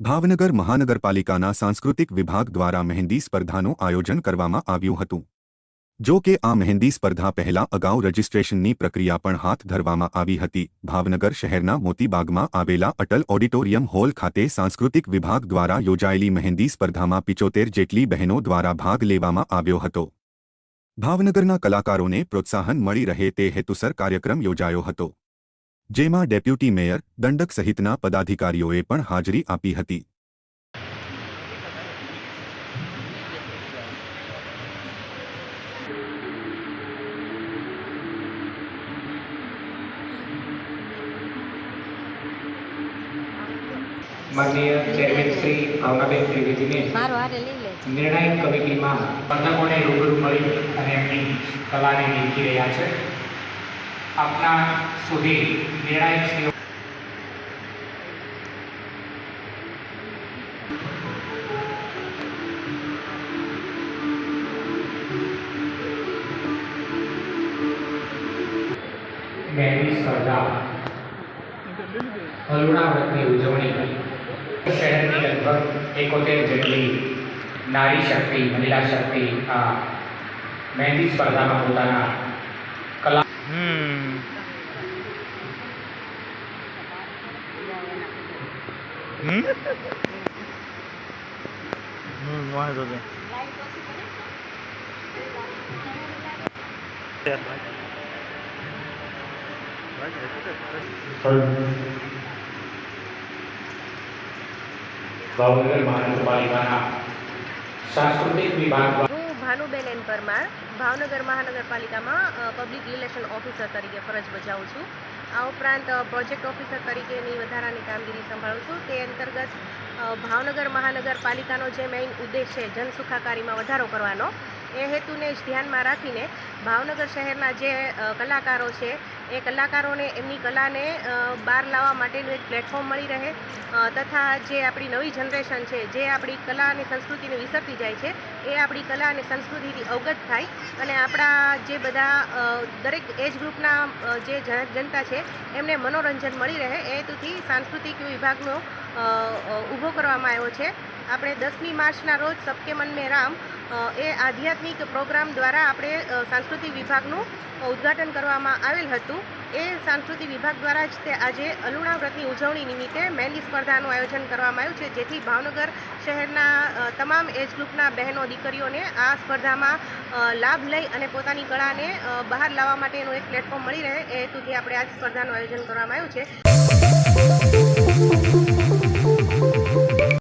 ભાવનગર મહાનગરપાલિકાના સાંસ્કૃતિક વિભાગ દ્વારા મહેંદી સ્પર્ધાનું આયોજન કરવામાં આવ્યું હતું. જો કે આ મહેંદી સ્પર્ધા પહેલા અગાઉ રજીસ્ટ્રેશનની પ્રક્રિયા પણ હાથ ધરવામાં આવી હતી. ભાવનગર શહેરના મોતીબાગમાં આવેલા અટલ ઓડિટોરિયમ હોલ ખાતે સાંસ્કૃતિક વિભાગ દ્વારા યોજાયેલી મહેંદી સ્પર્ધામાં પિચોતેર જેટલી બહેનો દ્વારા ભાગ લેવામાં આવ્યો હતો. ભાવનગરના કલાકારોને પ્રોત્સાહન મળી રહે તે હેતુસર કાર્યક્રમ યોજાયો હતો. જેમાં ડેપ્યુટી મેયર દંડક સહિતના પદાધિકારીઓએ પણ હાજરી આપી હતી. માનનીય ચેરમેન શ્રી ભાવનાબેન ત્રિવેદીને નિર્ણાયક કમિટીમાં સ્પર્ધકોને રૂબરૂ મળી અને એમની કલાને નીચી રહ્યા છે. આપના સુધી નિર્ણાયક સેવા મહેંદી સ્પર્ધા. હલુણા વ્રતની ઉજવણી. શહેરની લગભગ એકોતેર જેટલી નારી શક્તિ, મહિલા શક્તિ આ મહેંદી સ્પર્ધામાં પોતાના કલા હમ હમ હમ વાંધો નહીં ભાવનગર મહાનગરપાલિકાના સાંસ્કૃતિક વિભાગ દ્વારા હું ભાનુબેન એન પરમાર, ભાવનગર મહાનગરપાલિકામાં પબ્લિક રિલેશન ઓફિસર તરીકે ફરજ બજાવું છું. આ ઉપરાંત પ્રોજેક્ટ ઓફિસર તરીકેની વધારાની કામગીરી સંભાળું છું. તે અંતર્ગત ભાવનગર મહાનગરપાલિકાનો જે મેઇન ઉદ્દેશ છે જન સુખાકારીમાં વધારો કરવાનો, એ હેતુને જ ધ્યાનમાં રાખીને ભાવનગર શહેરના જે કલાકારો છે એ કલાકારોને, એમની કલાને બહાર લાવવા માટેનું એક પ્લેટફોર્મ મળી રહે તથા જે આપણી નવી જનરેશન છે, જે આપણી કલા અને સંસ્કૃતિને વિસરતી જાય છે, એ આપણી કલા અને સંસ્કૃતિથી અવગત થાય અને આપણા જે બધા દરેક એજ ગ્રુપના જે જનતા છે, એમને મનોરંજન મળી રહે. એ હેતુથી સાંસ્કૃતિક વિભાગનો ઊભો કરવામાં આવ્યો છે. આપણે દસમી માર્ચના રોજ સબકે મન મેં રામ એ આધ્યાત્મિક પ્રોગ્રામ દ્વારા આપણે સાંસ્કૃતિક વિભાગનું ઉદ્ઘાટન કરવામાં આવેલ હતું. એ સાંસ્કૃતિક વિભાગ દ્વારા જ તે આજે અલુણા વ્રતની ઉજવણી નિમિત્તે મહેંદી સ્પર્ધાનું આયોજન કરવામાં આવ્યું છે, જેથી ભાવનગર શહેરના તમામ એજ ગ્રુપના બહેનો, દીકરીઓને આ સ્પર્ધામાં લાભ લઈ અને પોતાની કળાને બહાર લાવવા માટેનું એક પ્લેટફોર્મ મળી રહે, એ હેતુથી આપણે આ સ્પર્ધાનું આયોજન કરવામાં આવ્યું છે.